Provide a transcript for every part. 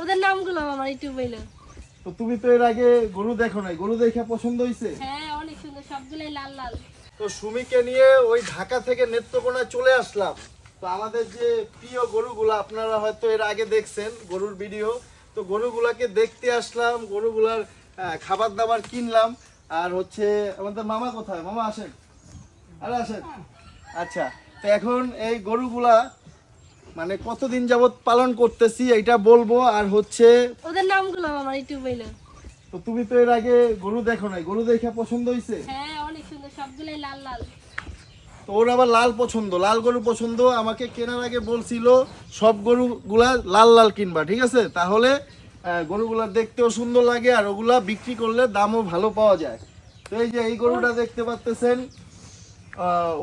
ওদের নামগুলো আমার একটু বইলো তো তুমি তো এর আগে গরু দেখো নাই। গরু দেখে পছন্দ হয়েছে হ্যাঁ অনেক সুন্দর সবগুলাই লাল লাল। তো সুমিকে নিয়ে ওই ঢাকা থেকে নেত্রকোনায় চলে আসলাম। তো আমাদের যে প্রিয় গরুগুলা আপনারা হয়তো এর আগে দেখছেন গরুর ভিডিও। তো গরুগুলাকে দেখতে আসলাম গরুগুলার খাবার দাবার কিনলাম। আর হচ্ছে আমাদের মামা কোথায়? মামা আসেন? আরে আসেন। আচ্ছা তো এখন এই গরুগুলা মানে কতদিন যাবত পালন করতেছি এটা বলব। আর হচ্ছে ওদের নামগুলো আমার একটু বইলো তো তুমি তো এর আগে গরু দেখো নাই। গরু দেখে পছন্দ হয়েছে হ্যাঁ অনেক সুন্দর। সবগুলাই লাল লাল। তো ওর আবার লাল পছন্দ। লাল গরু পছন্দ। আমাকে কেনার আগে বলছিল সব গরুগুলা লাল লাল কিনবা ঠিক আছে? তাহলে গরুগুলা দেখতেও সুন্দর লাগে আর ওগুলা বিক্রি করলে দামও ভালো পাওয়া যায়। তো এই যে এই গরুটা দেখতে পাচ্তেছেন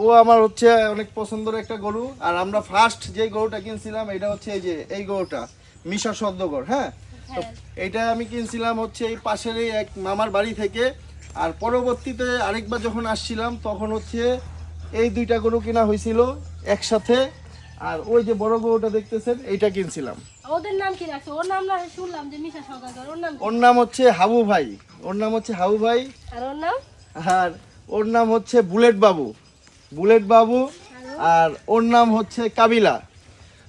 ও আমার হচ্ছে অনেক পছন্দের একটা গরু। আর আমরা ফার্স্ট যে গরুটা কিনছিলাম এটা হচ্ছে এই যে এই গরুটা মিশা সদ্যগর হ্যাঁ? তো হ্যাঁ এইটা আমি কিনছিলাম হচ্ছে এই পাশেরই এক মামার বাড়ি থেকে। আর পরবর্তীতে আরেকবার যখন আসছিলাম তখন হচ্ছে এই দুইটা গরু কেনা হয়েছিল একসাথে। আর ওই যে বড় গরুটা দেখতেছেন এইটা কিনছিলাম। ওদের নাম কি রাখছে? ওর নাম শুনলাম যে মিশা সদাগর ওর নাম ওর নাম হচ্ছে হাবু ভাই। ওর নাম হচ্ছে হাবু ভাই। আর ওর নাম? আর ওর নাম হচ্ছে বুলেট বাবু বুলেট বাবু আর ওর নাম হচ্ছে কাবিলা।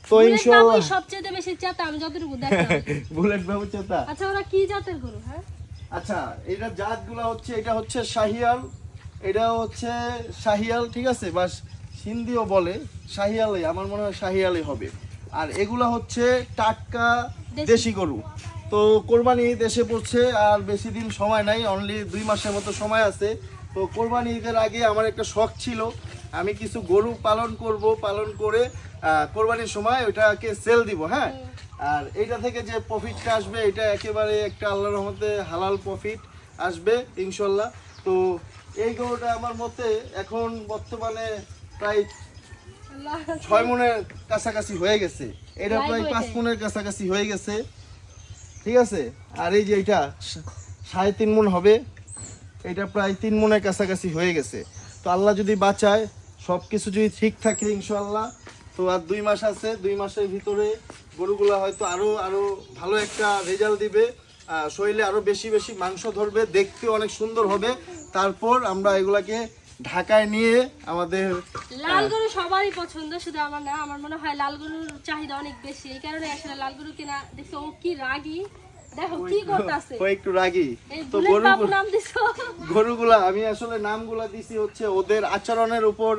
তো বুলেট সবচেয়ে বেশি চেতা আমি যতটুকু দেখলাম। বুলেট বাবু চেতা। আচ্ছা ওরা কি জাতের গরু হ্যাঁ? আচ্ছা এটা জাতগুলো হচ্ছে এটা হচ্ছে শাহিয়াল এটা হচ্ছে শাহিয়াল ঠিক আছে? বা হিন্দিও বলে শাহিয়ালই আমার মনে হয় শাহিয়ালই হবে। আর এগুলা হচ্ছে টাটকা। দেশি। গরু। তো কোরবানি দেশে পড়ছে আর বেশি দিন সময় নাই অনলি দুই মাসের মতো সময় আছে। তো কোরবানি ঈদের আগে আমার একটা শখ ছিল। আমি কিছু গরু পালন করব পালন করে কোরবানির সময় ওইটাকে সেল দিব হ্যাঁ? আর এইটা থেকে যে প্রফিটটা আসবে এটা একেবারে একটা আল্লাহর রহমতে হালাল প্রফিট আসবে ইনশাল্লাহ। তো এই গরুটা আমার মতে এখন বর্তমানে প্রায় ছয় মনের কাছাকাছি হয়ে গেছে। এটা প্রায় পাঁচ মনের কাছাকাছি হয়ে গেছে। ঠিক আছে? আর এই যে এটা সাড়ে তিন মন হবে। এটা প্রায় তিন মনের কাছাকাছি হয়ে গেছে। তো আল্লাহ যদি বাঁচায় সব কিছু যদি ঠিক থাকে ইনশাল্লাহ তো আর দুই মাস আছে দুই মাসের ভিতরে গরুগুলা হয়তো আরও আরও ভালো একটা রেজাল্ট দিবে। শরীরে আরও বেশি বেশি মাংস ধরবে দেখতে অনেক সুন্দর হবে। তারপর আমরা এগুলাকে ঢাকায় নিয়ে আমাদের লাল গরু সবারই পছন্দ শুধু আমার না আমার মনে হয় লাল গরুর চাহিদা অনেক বেশি। এই কারণে আসলে লাল গরু কেনা দেখতে ও কি রাগি। দেখো কি করতেছে? ও একটু রাগি। তো গরু নাম দিছো? গরুগুলা আমি আসলে নামগুলা দিছি হচ্ছে ওদের আচরণের উপর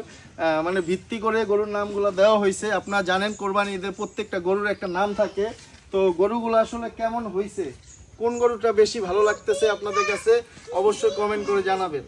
মানে ভিত্তি করে গরুর নামগুলা দেওয়া হয়েছে। আপনারা জানেন কোরবানি ঈদের প্রত্যেকটা গরুর একটা নাম থাকে। তো গরুগুলো আসলে কেমন হয়েছে কোন গরুটা বেশি ভালো লাগতেছে আপনাদের কাছে? অবশ্যই কমেন্ট করে জানাবেন।